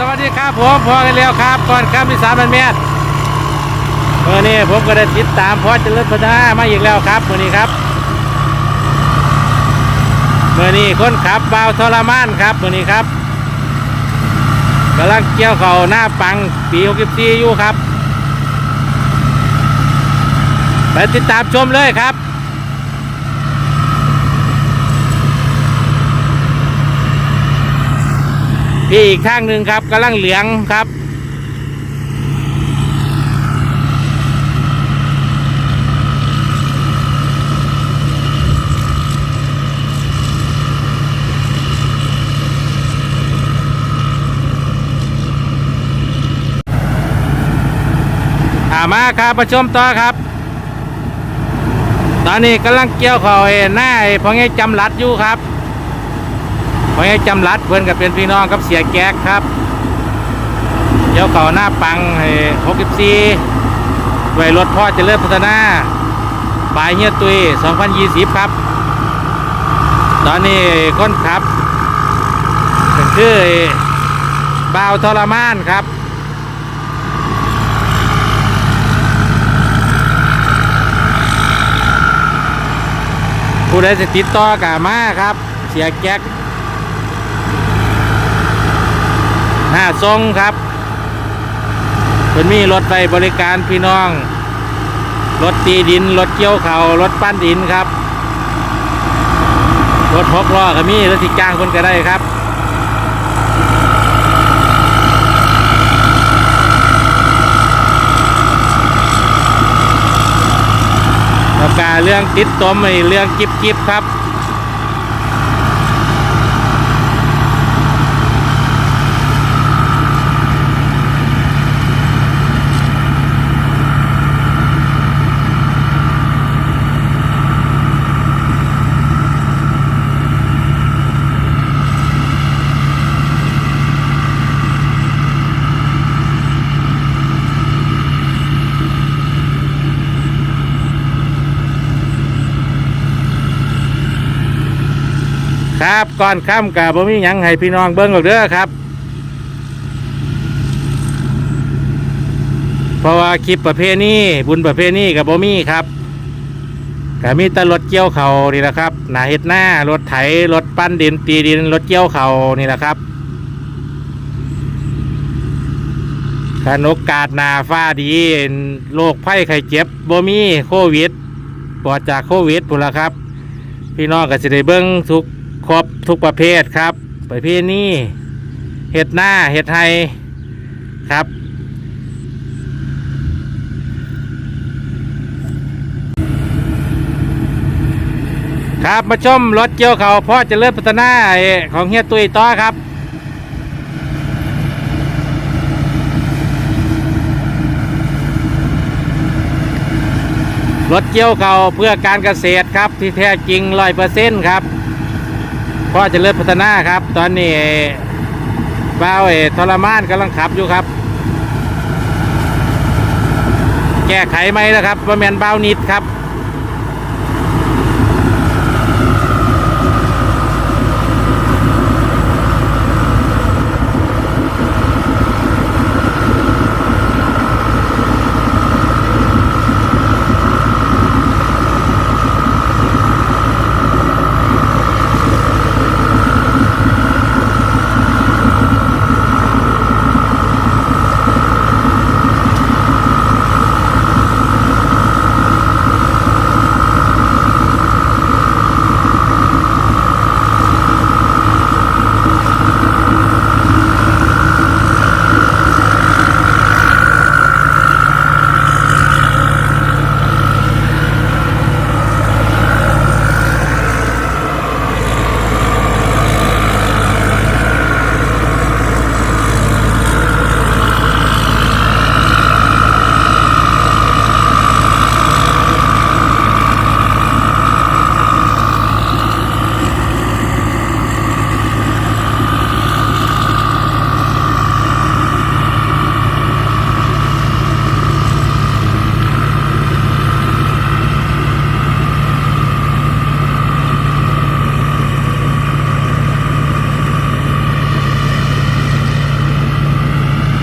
สวัสดีครับผมพอกันแล้วครับ ก่อนครับที่สามพันเมตรเมื่อนี้ผมก็ได้ติดตามพอเจริญพัฒนามาอีกแล้วครับเมื่อนี้ครับเมื่อนี้คนขับเบาทรมานครับเมื่อนี้ครับกำลังเกี่ยวเขาหน้าปังปี64อยู่ครับไปติดตามชมเลยครับ พี่อีกข้างหนึ่งครับกำลังเหลืองครับอามาครับประชมต่อครับ ตอนนี้กำลังเกี่ยวเขาไอ้หน้าไอ้พอไงจำรัดอยู่ครับ พอไงจำรัดเพื่อนกับเป็นพี่น้องกับเสียแก๊กครับเกี่ยวเขาหน้าปังไอ้หกสิบสี่ด้วรถพ่อจะเริ่มพัฒนาปลายเฮียตุย2020 ครับ ตอนนี้คนขับก็คือไอ้บ่าวทรมานครับผู้ใดจะติดต่อกามาครับ เสียแก๊ก หน้าทรงครับเพิ่นมีรถไปบริการพี่น้อง รถตีดิน รถเกี่ยวเขารถปั้นดินครับ รถหกล้อก็มีรถที่จ้างเพิ่นก็ได้ครับแล้วก็เรื่องติดตมไอเรื่องจิบจิบครับ ครับก่อนค่ำกับบ่มีหยังให้พี่น้องเบิ้งหรอกเด้อครับ เพราะว่าคลิปประเพณีบุญประเพณีกับบ่มีครับก็มีแต่รถเกี่ยวเขานี่แหละครับหนาเฮ็ดหน้ารถไถรถปั้นดินตีดินรถเกี่ยวเขานี่แหละครับขนโอกาสหนาฟ้าดีโรคไข้ไข้เจ็บบ่มีโควิดปลอดจากโควิดพุ่นละครับ พี่น้องก็จะได้เบิ้งทุก ครบทุกประเภทครับประเภทนี้เห็ดหน้าเห็ดไทยครับ ครับมาชมรถเกี่ยวเขาพราะเจะเริ่มพัฒนาไอ้ของเฮียตุยต่อครับรถเกี่ยวเขาเพื่อการเกษตรครับที่แท้จริงร้อยเปอร์เซ็นต์ครับ พ่อเจะเริ่มพัฒนาครับ ตอนนี้บ้าวเอทรมานกำลังขับอยู่ครับ แก้ไขไหมนะครับว่าแมนบ้าวนิดครับ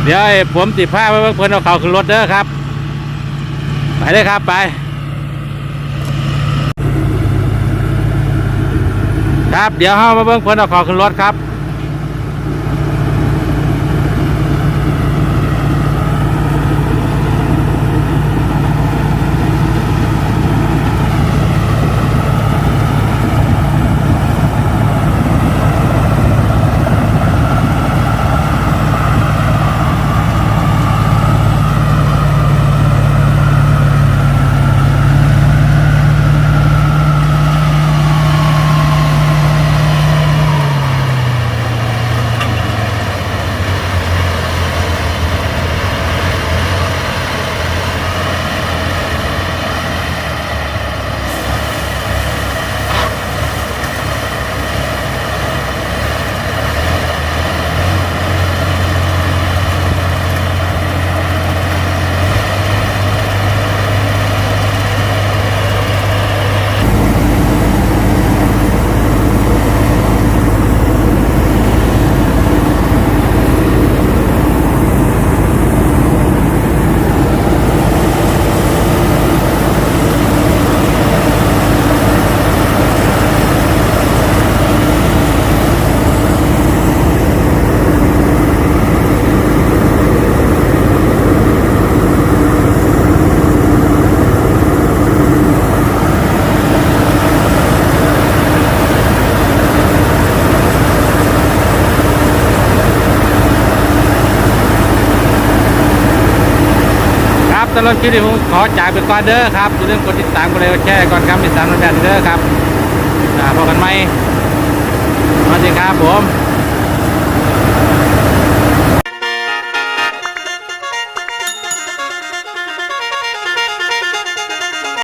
เดี๋ยวไอ้ผมติดผ้าไว้เบิ่งเพิ่นเอาเขาขึ้นรถเด้อครับ ไปเลยครับไปครับเดี๋ยวเฮามาเบิ่งเพิ่นเอาเขาขึ้นรถครับ ครับตลอดคลิปนี้ผมขอจากไปก่อนเด้อครับอย่าลืมกดติดตามกดไลค์กดแชร์ก่อนครับมีสามนันเด้อครับอ่าพบกันไหมสวัสดีครับผม